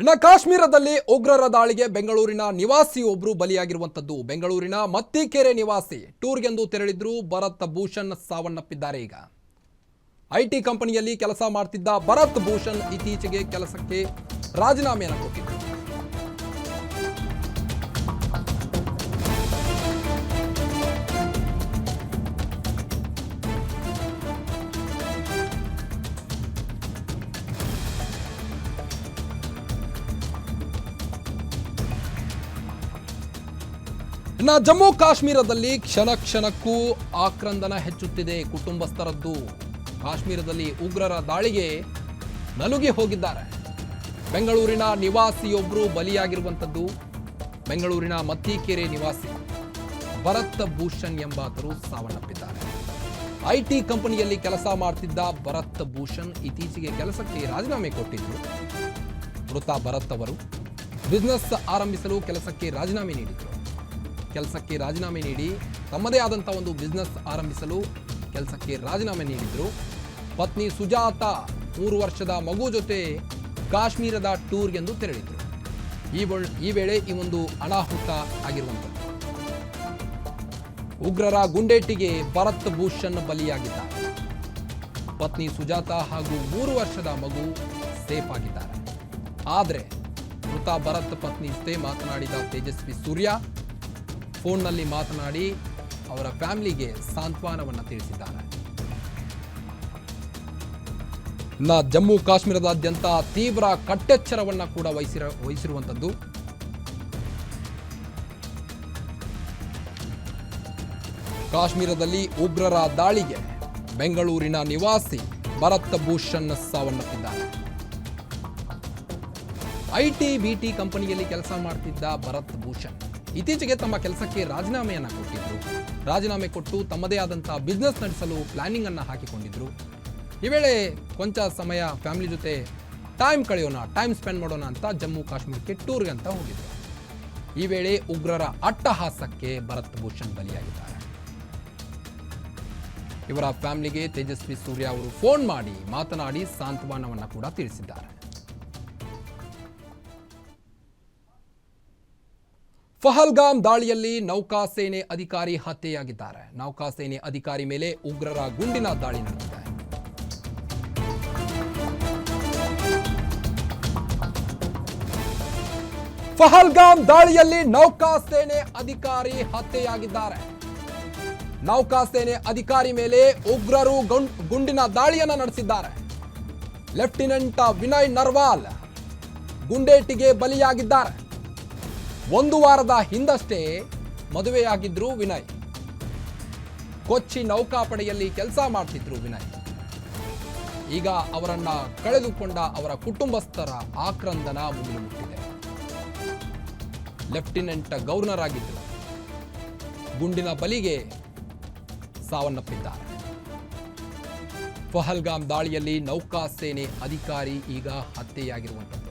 ಇನ್ನು ಕಾಶ್ಮೀರದಲ್ಲಿ ಉಗ್ರರ ದಾಳಿಗೆ ಬೆಂಗಳೂರಿನ ನಿವಾಸಿ ಒಬ್ರು ಬಲಿಯಾಗಿರುವಂತದ್ದು ಬೆಂಗಳೂರಿನ ಮತ್ತಿಕೆರೆ ನಿವಾಸಿ ಟೂರ್ಗೆಂದು ತೆರಳಿದ್ರು ಭರತ್ ಭೂಷಣ್ ಸಾವನ್ನಪ್ಪಿದ್ದಾರೆ ಈಗ. ಐಟಿ ಕಂಪನಿಯಲ್ಲಿ ಕೆಲಸ ಮಾಡ್ತಿದ್ದ ಭರತ್ ಭೂಷಣ್ ಇತ್ತೀಚೆಗೆ ಕೆಲಸಕ್ಕೆ ರಾಜೀನಾಮೆಯನ್ನು ಕೊಟ್ಟಿದ್ರು. ಇನ್ನು ಜಮ್ಮು ಕಾಶ್ಮೀರದಲ್ಲಿ ಕ್ಷಣ ಕ್ಷಣಕ್ಕೂ ಆಕ್ರಂದನ ಹೆಚ್ಚುತ್ತಿದೆ ಕುಟುಂಬಸ್ಥರದ್ದು. ಕಾಶ್ಮೀರದಲ್ಲಿ ಉಗ್ರರ ದಾಳಿಗೆ ನಲುಗಿ ಹೋಗಿದ್ದಾರೆ. ಬೆಂಗಳೂರಿನ ನಿವಾಸಿಯೊಬ್ಬರು ಬಲಿಯಾಗಿರುವಂಥದ್ದು. ಬೆಂಗಳೂರಿನ ಮತ್ತಿಕೆರೆ ನಿವಾಸಿ ಭರತ್ ಭೂಷಣ್ ಎಂಬಾತರು ಸಾವನ್ನಪ್ಪಿದ್ದಾರೆ. ಐಟಿ ಕಂಪನಿಯಲ್ಲಿ ಕೆಲಸ ಮಾಡ್ತಿದ್ದ ಭರತ್ ಭೂಷಣ್ ಇತ್ತೀಚೆಗೆ ಕೆಲಸಕ್ಕೆ ರಾಜೀನಾಮೆ ಕೊಟ್ಟಿದ್ರು. ಮೃತ ಭರತ್ ಅವರು ಬಿಸ್ನೆಸ್ ಆರಂಭಿಸಲು ಕೆಲಸಕ್ಕೆ ರಾಜೀನಾಮೆ ನೀಡಿದರು. ಕೆಲಸಕ್ಕೆ ರಾಜೀನಾಮೆ ನೀಡಿ ತಮ್ಮದೇ ಆದಂಥ ಒಂದು ಬಿಸ್ನೆಸ್ ಆರಂಭಿಸಲು ಕೆಲಸಕ್ಕೆ ರಾಜೀನಾಮೆ ನೀಡಿದ್ರು. ಪತ್ನಿ ಸುಜಾತ ಮೂರು ವರ್ಷದ ಮಗು ಜೊತೆ ಕಾಶ್ಮೀರದ ಟೂರ್ಗೆಂದು ತೆರಳಿದ್ರು. ಈ ಈ ವೇಳೆ ಈ ಒಂದು ಅನಾಹುತ ಆಗಿರುವಂಥದ್ದು. ಉಗ್ರರ ಗುಂಡೇಟಿಗೆ ಭರತ್ ಭೂಷಣ್ ಬಲಿಯಾಗಿದ್ದಾರೆ. ಪತ್ನಿ ಸುಜಾತ ಹಾಗೂ ಮೂರು ವರ್ಷದ ಮಗು ಸೇಫ್ ಆಗಿದ್ದಾರೆ. ಆದರೆ ಮೃತ ಭರತ್ ಪತ್ನಿ ಜೊತೆ ಮಾತನಾಡಿದ ತೇಜಸ್ವಿ ಸೂರ್ಯ ಫೋನ್ನಲ್ಲಿ ಮಾತನಾಡಿ ಅವರ ಫ್ಯಾಮಿಲಿಗೆ ಸಾಂತ್ವನವನ್ನು ತಿಳಿಸಿದ್ದಾರೆ. ಇನ್ನು ಜಮ್ಮು ಕಾಶ್ಮೀರದಾದ್ಯಂತ ತೀವ್ರ ಕಟ್ಟೆಚ್ಚರವನ್ನ ಕೂಡ ವಹಿಸಿರ, ವಹಿಸಿರುವಂಥದ್ದು. ಕಾಶ್ಮೀರದಲ್ಲಿ ಉಗ್ರರ ದಾಳಿಗೆ ಬೆಂಗಳೂರಿನ ನಿವಾಸಿ ಭರತ್ ಭೂಷಣ್ ಸಾವನ್ನಪ್ಪಿದ್ದಾರೆ. ಐಟಿ ಬಿಟಿ ಕಂಪನಿಯಲ್ಲಿ ಕೆಲಸ ಮಾಡ್ತಿದ್ದ ಭರತ್ ಭೂಷಣ್ ಇತ್ತೀಚೆಗೆ ತಮ್ಮ ಕೆಲಸಕ್ಕೆ ರಾಜೀನಾಮೆಯನ್ನ ಕೊಟ್ಟಿದ್ರು. ರಾಜೀನಾಮೆ ಕೊಟ್ಟು ತಮ್ಮದೇ ಆದಂತಹ ಬಿಸ್ನೆಸ್ ನಡೆಸಲು ಪ್ಲಾನಿಂಗ್ ಅನ್ನು ಹಾಕಿಕೊಂಡಿದ್ರು. ಈ ವೇಳೆ ಕೊಂಚ ಸಮಯ ಫ್ಯಾಮಿಲಿ ಜೊತೆ ಟೈಮ್ ಕಳೆಯೋಣ ಟೈಮ್ ಸ್ಪೆಂಡ್ ಮಾಡೋಣ ಅಂತ ಜಮ್ಮು ಕಾಶ್ಮೀರಕ್ಕೆ ಟೂರ್ಗೆ ಅಂತ ಹೋಗಿದ್ರು. ಈ ವೇಳೆ ಉಗ್ರರ ಅಟ್ಟಹಾಸಕ್ಕೆ ಭರತ್ ಭೂಷಣ್ ಬಲಿಯಾಗಿದ್ದಾರೆ. ಇವರ ಫ್ಯಾಮಿಲಿಗೆ ತೇಜಸ್ವಿ ಸೂರ್ಯ ಅವರು ಫೋನ್ ಮಾಡಿ ಮಾತನಾಡಿ ಸಾಂತ್ವನವನ್ನು ಕೂಡ ತಿಳಿಸಿದ್ದಾರೆ. ಫಹಲ್ಗಾಮ್ ದಾಳಿಯಲ್ಲಿ ನೌಕಾಸೇನೆ ಅಧಿಕಾರಿ ಹತ್ಯೆಯಾಗಿದ್ದಾರೆ. ನೌಕಾಸೇನೆ ಅಧಿಕಾರಿ ಮೇಲೆ ಉಗ್ರರ ಗುಂಡಿನ ದಾಳಿ ನಡೆದಿದೆ. ಫಹಲ್ಗಾಮ್ ದಾಳಿಯಲ್ಲಿ ನೌಕಾಸೇನೆ ಅಧಿಕಾರಿ ಹತ್ಯೆಯಾಗಿದ್ದಾರೆ. ನೌಕಾಸೇನೆ ಅಧಿಕಾರಿ ಮೇಲೆ ಉಗ್ರರು ಗುಂಡಿನ ದಾಳಿಯನ್ನು ನಡೆಸಿದ್ದಾರೆ. ಲೆಫ್ಟಿನೆಂಟ್ ವಿನಯ್ ನರ್ವಾಲ್ ಗುಂಡೇಟಿಗೆ ಬಲಿಯಾಗಿದ್ದಾರೆ. ಒಂದು ವಾರದ ಹಿಂದಷ್ಟೇ ಮದುವೆಯಾಗಿದ್ರು ವಿನಯ್. ಕೊಚ್ಚಿ ನೌಕಾಪಡೆಯಲ್ಲಿ ಕೆಲಸ ಮಾಡ್ತಿದ್ರು ವಿನಯ್. ಈಗ ಅವರನ್ನ ಕಳೆದುಕೊಂಡ ಅವರ ಕುಟುಂಬಸ್ಥರ ಆಕ್ರಂದನ ಮುಗಿಲು ಮುಟ್ಟಿದೆ ಲೆಫ್ಟಿನೆಂಟ್ ಗವರ್ನರ್ ಆಗಿದ್ರು ಗುಂಡಿನ ಬಲಿಗೆ ಸಾವನ್ನಪ್ಪಿದ್ದಾರೆ. ಪಹಲ್ಗಾಮ್ ದಾಳಿಯಲ್ಲಿ ನೌಕಾ ಸೇನೆ ಅಧಿಕಾರಿ ಈಗ ಹತ್ಯೆಯಾಗಿರುವಂಥದ್ದು.